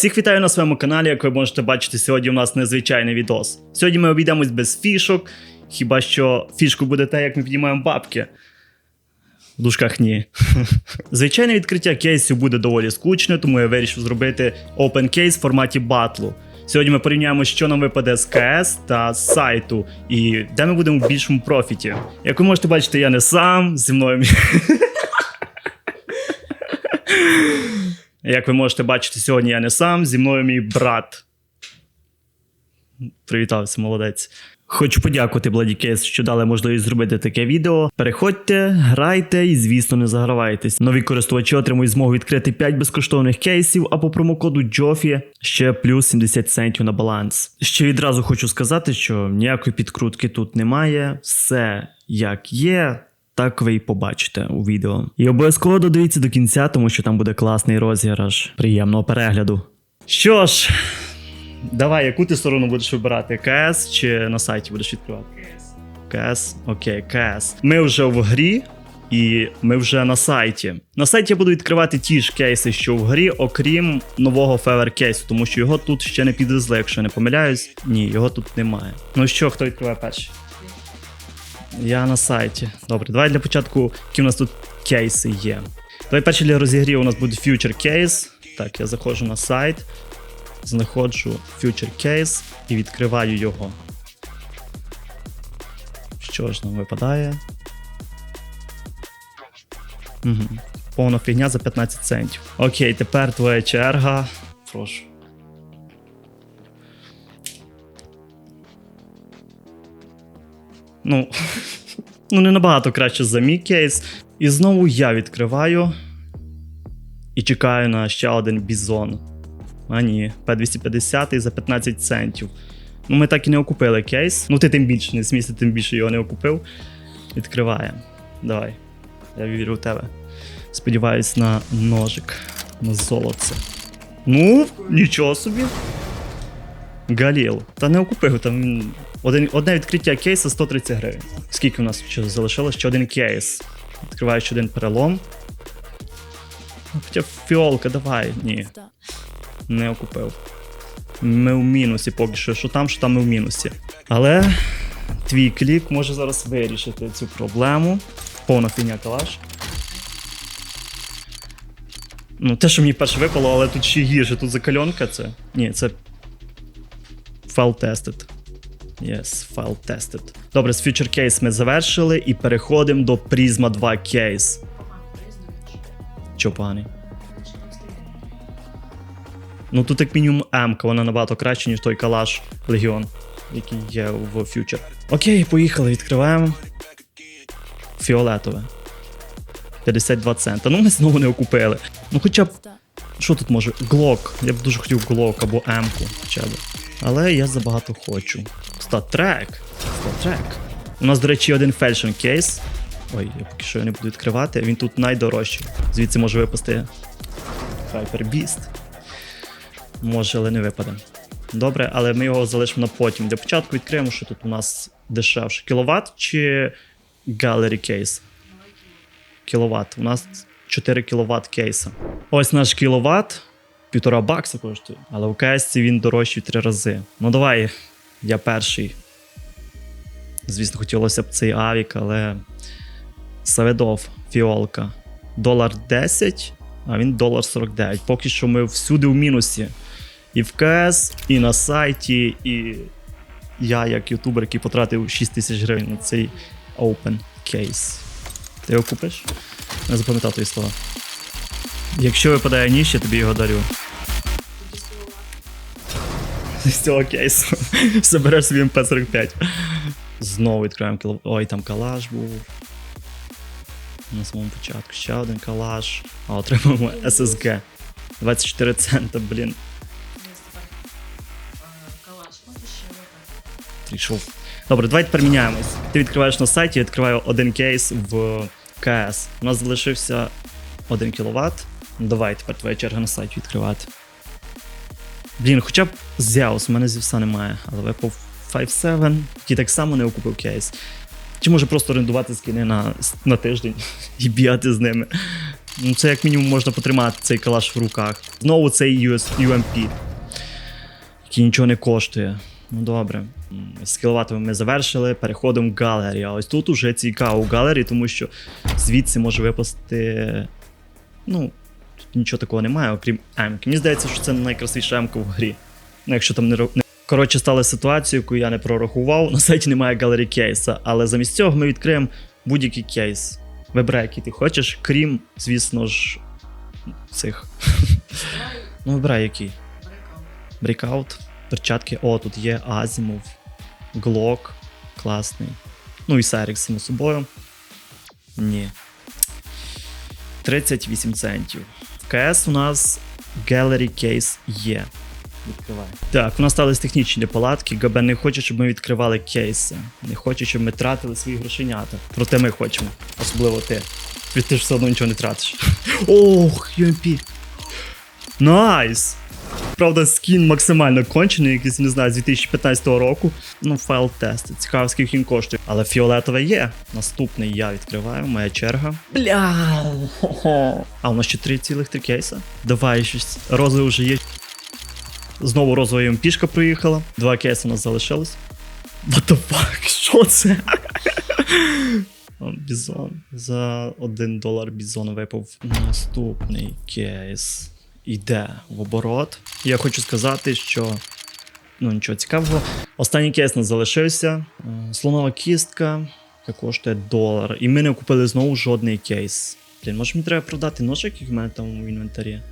Всіх вітаю на своєму каналі. Як ви можете бачити, сьогодні у нас незвичайний відос. Сьогодні ми обійдемось без фішок, хіба що фішку буде те, як ми піднімаємо бабки. В дужках ні. Звичайне відкриття кейсів буде доволі скучне, тому я вирішив зробити open case в форматі батлу. Сьогодні ми порівняємо, що нам випаде з КС та з сайту, і де ми будемо в більшому профіті. Як ви можете бачити, я не сам, зі мною мій Як ви можете бачити, сьогодні я не сам, зі мною мій брат. Привітався, молодець. Хочу подякувати Bloody що дали можливість зробити таке відео. Переходьте, грайте і, звісно, не загравайтесь. Нові користувачі отримують змогу відкрити 5 безкоштовних кейсів, а по промокоду JOFI ще плюс 70 центів на баланс. Ще відразу хочу сказати, що ніякої підкрутки тут немає. Все як є. Так ви і побачите у відео. І обов'язково додивіться до кінця, тому що там буде класний розіграш. Приємного перегляду. Що ж, давай, яку ти сторону будеш вибирати? КС чи на сайті будеш відкривати? КС. Окей, КС. Ми вже в грі. І ми вже на сайті. На сайті я буду відкривати ті ж кейси, що в грі, окрім нового февер кейсу, тому що його тут ще не підвезли, якщо я не помиляюсь. Ні, його тут немає. Ну що, хто відкриває перший? Я на сайті. Добре, давай для початку, які у нас тут кейси є. Давай перший для розігріву у нас буде Future Case. Так, я заходжу на сайт, знаходжу Future Case і відкриваю його. Що ж нам випадає? Угу. Повна фігня за 15 центів. Окей, тепер твоя черга. Прошу. Ну, ну не набагато краще за мій кейс. І знову я відкриваю і чекаю на ще один бізон. А ні, P250 за 15 центів. Ну, ми так і не окупили кейс. Ну, ти тим більше, не смійся, тим більше його не окупив. Відкриваємо. Давай. Я вірю в тебе. Сподіваюсь на ножик, на золоце. Ну, нічого собі. Галіл. Та не окупив там. Один, одне відкриття кейса 130 гривень. Скільки у нас ще залишилось? Ще один кейс. Відкриваю ще один перелом. Хоча фіолка, давай. Ні, не окупив. Ми в мінусі поки що. Що там, що там ми в мінусі. Але твій клік може зараз вирішити цю проблему. Повна фігня калаш. Ну, те, що мені перше випало, але тут ще гірше. Тут закальонка це. Ні, це. Fail tested. Yes, file tested. Добре, з Future Case ми завершили і переходимо до Prisma 2 Case. Чо поганий? Ну тут як мінімум М, вона набагато краще, ніж той калаш Легіон, який є в Future. Окей, поїхали, відкриваємо. Фіолетове. 52 цента. Ну ми знову не окупили. Ну хоча б. Що тут може? Глок. Я б дуже хотів глок або М-ку хоча б. Але я забагато хочу. Статрек. Статрек. У нас, до речі, один фельшн кейс. Ой, я поки що його не буду відкривати. Він тут найдорожчий. Звідси може випасти Hyper Beast. Може, але не випаде. Добре, але ми його залишимо на потім. Для початку відкриємо, що тут у нас дешевше. Кіловат чи Gallery кейс? Кіловат. У нас 4 кіловат кейса. Ось наш кіловат. Півтора бакса коштує, але у КС він дорожчий в три рази. Ну давай, я перший. Звісно, хотілося б цей авік, але. Саведов, фіолка. Долар 10, а він долар 49. Поки що ми всюди в мінусі. І в КС, і на сайті, і я, як ютубер, який потратив 6 тисяч гривень на цей open case. Ти його купиш? Не запам'ятав твої слова. Якщо випадає ніж, я тобі його дарю. З цього кейсу. Забереш собі МП-45. Знову відкриваємо кіло. Ой, там калаш був. На самому початку ще один калаш. А отримаємо SSG. 24 цента, блін. Прийшов. Добре, давай тепер міняємось. Ти відкриваєш на сайті, я відкриваю один кейс в КС. У нас залишився 1 кВт. Давай тепер твоя черга на сайті відкривати. Блін, хоча б Zeus, у мене Зевса немає, але випав 5.7, який так само не окупив кейс. Чи може просто орендувати скини на на тиждень і бігати з ними. Ну, це як мінімум можна потримати цей калаш в руках. Знову цей US, UMP, який нічого не коштує. Ну добре. З кіловатами ми завершили, переходимо в галері. А ось тут уже цікаво в галері, тому що звідси може випасти. Ну, тут нічого такого немає, окрім М. Мені здається, що це найкрасивіша М в грі. Ну, якщо там не. Коротше, стала ситуація, яку я не прорахував. На сайті немає галері кейса, але замість цього ми відкриємо будь-який кейс. Вибирай, який ти хочеш, крім, звісно ж, цих. ну, вибирай який. Breakout, перчатки. О, тут є Азімов, Glock, класний. Ну і Серік, само собою. Ні. 38 центів. КС у нас Gallery Case є. Відкривай. Так, у нас сталися технічні неполадки. ГБ не хоче, щоб ми відкривали кейси. Не хоче, щоб ми тратили свої грошенята. Проте ми хочемо. Особливо ти. Ведь ти ж все одно нічого не тратиш. Ох, UMP. Найс! Правда, скін максимально кончений, якийсь, не знаю, з 2015 року. Ну, файл тести. Цікаво, скільки він коштує. Але фіолетове є. Наступний я відкриваю, моя черга. Бля. А у нас ще 3,3 кейса. Давай щось. Розове вже є. Знову розова МПшка приїхала. Два кейси у нас залишилось. What the fuck? Що це? Бізон. За 1 долар бізон випав. Наступний кейс йде в оборот. Я хочу сказати, що. Ну, нічого цікавого. Останній кейс нас залишився. Е, Слонова кістка, яка коштує долар. І ми не купили знову жодний кейс. Блін, може мені треба продати ножик, який в мене там в інвентарі.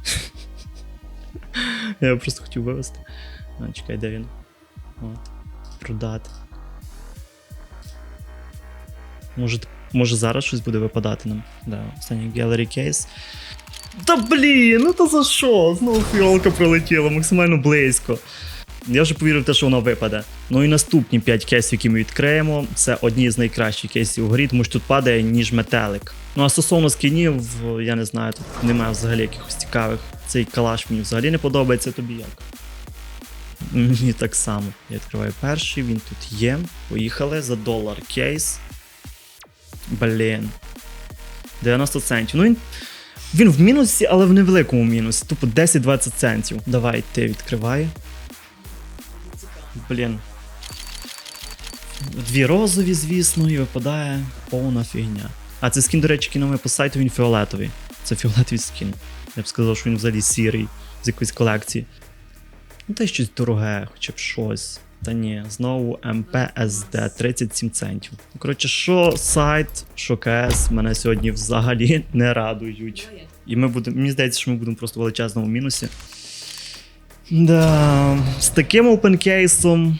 Я його просто хотів вивезти. А, чекай, де він? От. Продати. Може, може зараз щось буде випадати нам. Да, останній Gallery Case. Та блін, ну то за що? Знову фіолка пролетіла максимально близько. Я вже повірив в те, що воно випаде. Ну і наступні 5 кейсів, які ми відкриємо, це одні з найкращих кейсів у грі, тому що тут падає ніж метелик. Ну а стосовно скінів, я не знаю, тут немає взагалі якихось цікавих. Цей калаш мені взагалі не подобається, тобі як? Мені так само. Я відкриваю перший, він тут є. Поїхали за долар кейс. Блін. 90 центів. Ну він. Він в мінусі, але в невеликому мінусі. Тупо 10-20 центів. Давай, ти відкривай. Блін. Дві розові, звісно, і випадає повна фігня. А це скін, до речі, кіновий по сайту, він фіолетовий. Це фіолетовий скін. Я б сказав, що він взагалі сірий з якоїсь колекції. Ну, та й щось дороге, хоча б щось. Та ні, знову МПСД 37 центів. Ну, Коротше, що сайт, що КС мене сьогодні взагалі не радують. І ми будемо. Мені здається, що ми будемо просто в величезному мінусі. Да, з таким опенкейсом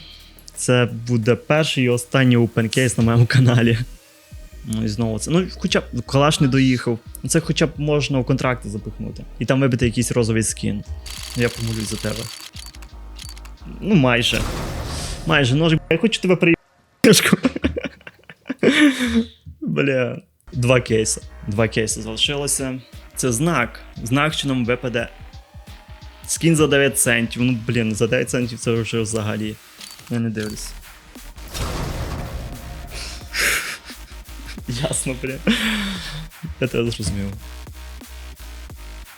це буде перший і останній опенкейс на моєму каналі. Ну і знову це. Ну, хоча б калаш не доїхав. Ну, Це хоча б можна у контракти запихнути. І там вибити якийсь розовий скін. Я помолюсь за тебе. Ну, майже. Майже, ножик, я хочу тебе приїхати. Бля. Два кейси. Два кейси залишилося. Це знак. Знак, що нам випаде. Скін за 9 центів. Ну, блін, за 9 центів це вже взагалі. Я не дивлюсь. Ясно, блін. Я тебе зрозумів.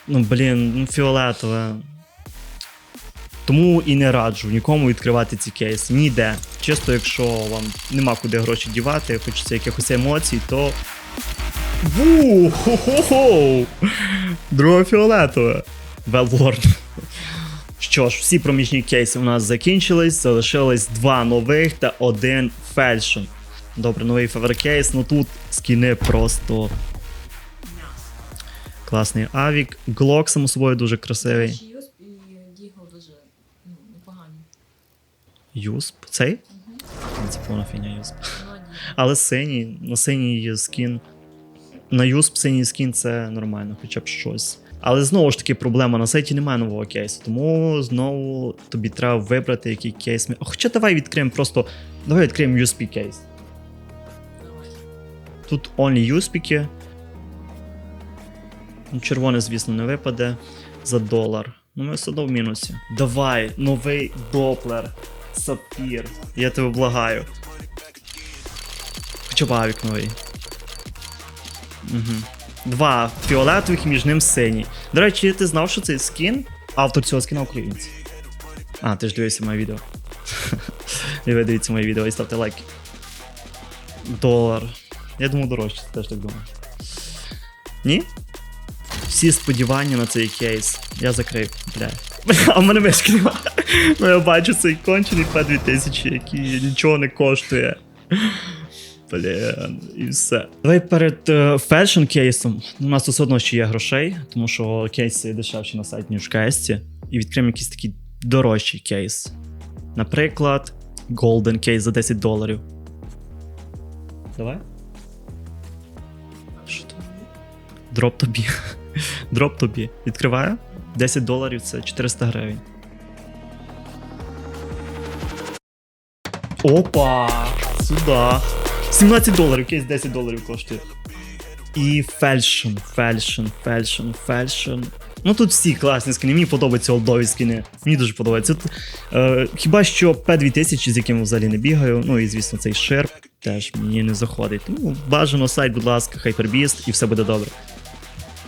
Ну, блін, ну фіолетове. Тому і не раджу нікому відкривати ці кейси. Ніде. Чисто, якщо вам нема куди гроші дівати, хочеться якихось емоцій, то. Ву! Хо-хо-хо! Друге фіолетове. Велворд. Що ж, всі проміжні кейси у нас закінчились, залишилось два нових та один фельшн. Добре, новий фаверкейс, ну тут скіни просто класний авік. Глок, само собою, дуже красивий. Перший юсп і дігл дуже ну, непогані. Юсп. Цей? Це повна фігня юсп. Ну. Але синій, на синій скін. На юсп синій скін це нормально, хоча б щось. Але знову ж таки проблема на сайті немає нового кейсу, тому знову тобі треба вибрати, який кейс ми. А Хоча давай відкриємо просто. Давай відкриємо USP кейс. Тут only юспіки. Ну, Червоне, звісно, не випаде за долар. Ну, ми все одно в мінусі. Давай, новий доплер. Сапфір. Я тебе благаю. Хоча б авік новий. Угу. Два фіолетових між ним синій. До речі, ти знав, що цей скін, автор цього скіна українець. А, ти ж дивишся моє відео. Ви дивіться моє відео і ставте лайки. Долар. Я думав дорожче, ти теж так думав. Ні? Всі сподівання на цей кейс. Я закрив, бля. А в мене мишки нема. Ну я бачу цей кончений P2000, який нічого не коштує. Блін, і все. Давай перед фешн кейсом. У нас все одно ще є грошей, тому що кейси дешевші на сайті, ніж в. І відкриємо якийсь такий дорожчий кейс. Наприклад, Golden кейс за 10 доларів. Давай. Дроп тобі. Дроп тобі. Відкриваю. 10 доларів це 400 гривень. Опа! Сюда. 17 доларів, кейс 10 доларів коштує. І фельшн, фельшн, фельшн, фельшн. Ну тут всі класні скини, мені подобаються олдові скини. Мені дуже подобається. От, е, хіба що P2000, з яким взагалі не бігаю, ну і звісно цей шерп теж мені не заходить. Тому бажано сайт, будь ласка, Hyperbeast і все буде добре.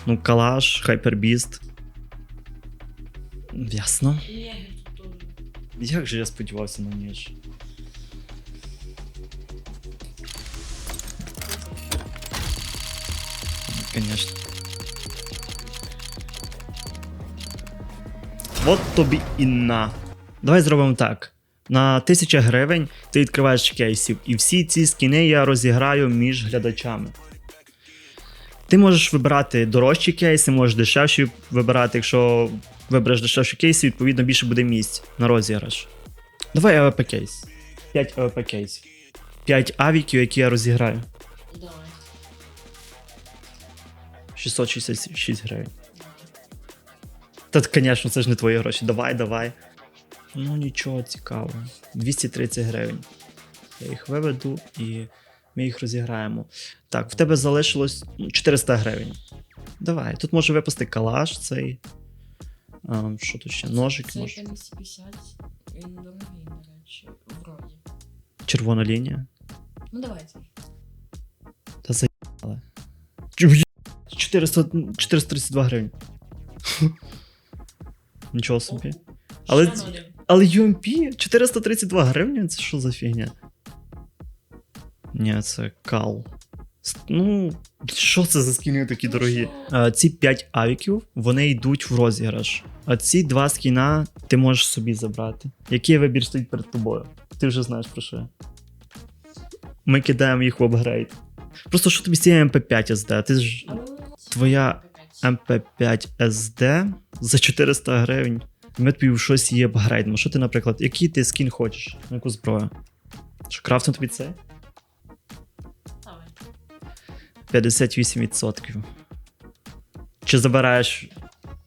Ну, калаш, Hyperbeast. Ясно. Тут. Як же я сподівався на ніж? От тобі і на. Давай зробимо так. На 1000 гривень ти відкриваєш кейсів, і всі ці скіни я розіграю між глядачами. Ти можеш вибирати дорожчі кейси, можеш дешевші вибирати. Якщо вибереш дешевші кейси, відповідно більше буде місць на розіграш. Давай АВП кейс. 5 АВП кейсів. 5 авіків, які я розіграю. Давай. 666 гривень. Та, звісно, це ж не твої гроші. Давай, давай. Ну нічого цікавого. 230 гривень. Я їх виведу і ми їх розіграємо. Так, в тебе залишилось ну, 400 гривень. Давай, тут може випасти калаш цей. А, що тут ще? Ножик Це може. 250. Він дорогий, до речі, вроді. Червона лінія. Ну давайте. Та заїбали. Чу- 400, 432 гривень. Нічого собі. Але. Але UMP 432 гривні? Це що за фігня? Ні, це кал. Ну, що це за скіни такі Ну, дорогі? Е, Ці 5 авіків вони йдуть в розіграш. А ці два скіна ти можеш собі забрати. Який вибір стоїть перед тобою? Ти вже знаєш про що. Ми кидаємо їх в апгрейд. Просто що тобі з цією MP5 SD? Ти ж твоя MP5 SD за 400 гривень. Ми тобі в щось її апгрейдимо. Що ти, наприклад, який ти скін хочеш? На яку зброю? Що крафтом тобі це? 58%. Чи забираєш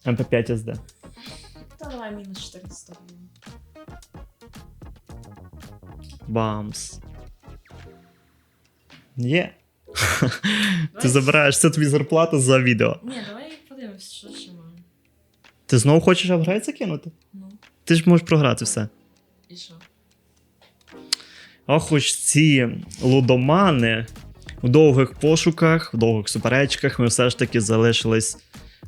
MP5 SD? Та давай мінус 400 гривень. Бамс. Є. Ти забираєш це тобі зарплата за відео. Ні, давай подивимось, що ще маю. Ти знову хочеш апгрейд закинути? Ну, Ти ж можеш програти все. і що? Ох, ось ці лудомани в довгих пошуках, в довгих суперечках ми все ж таки залишились.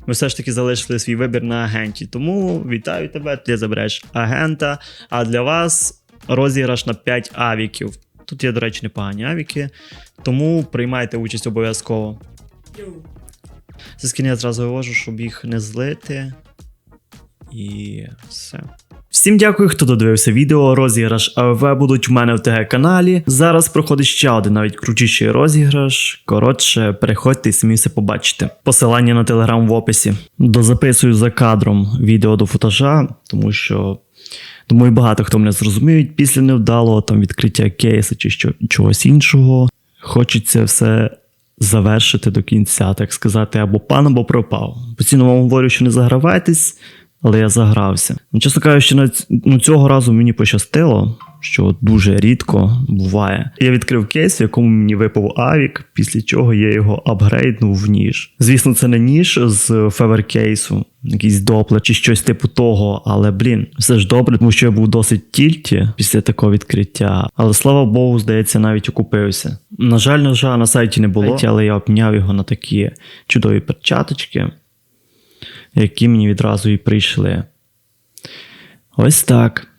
Ми все ж таки залишили свій вибір на агенті. Тому вітаю тебе, ти забереш агента. А для вас розіграш на 5 авіків. Тут є, до речі, непогані авіки, тому приймайте участь обов'язково. Йоу. Це скін я зразу вивожу, щоб їх не злити. І все. Всім дякую, хто додивився відео. Розіграш АВВ будуть у мене в ТГ каналі. Зараз проходить ще один навіть крутіший розіграш. Коротше, переходьте і самі все побачите. Посилання на телеграм в описі. Дозаписую за кадром відео до футажа, тому що. Думаю, багато хто мене зрозуміють після невдалого там відкриття кейсу чи що, чогось іншого. Хочеться все завершити до кінця, так сказати, або пан, або пропав. Постійно вам говорю, що не загравайтесь, але я загрався. Ну, чесно кажучи, на ну, цього разу мені пощастило, що дуже рідко буває. Я відкрив кейс, в якому мені випав авік, після чого я його апгрейднув в ніж. Звісно, це не ніж з феверкейсу, якийсь доплер чи щось типу того, але блін, все ж добре, тому що я був досить тільті після такого відкриття. Але слава Богу, здається, навіть окупився. На жаль, ножа на сайті не було, але я обміняв його на такі чудові перчаточки, які мені відразу і прийшли. Ось так.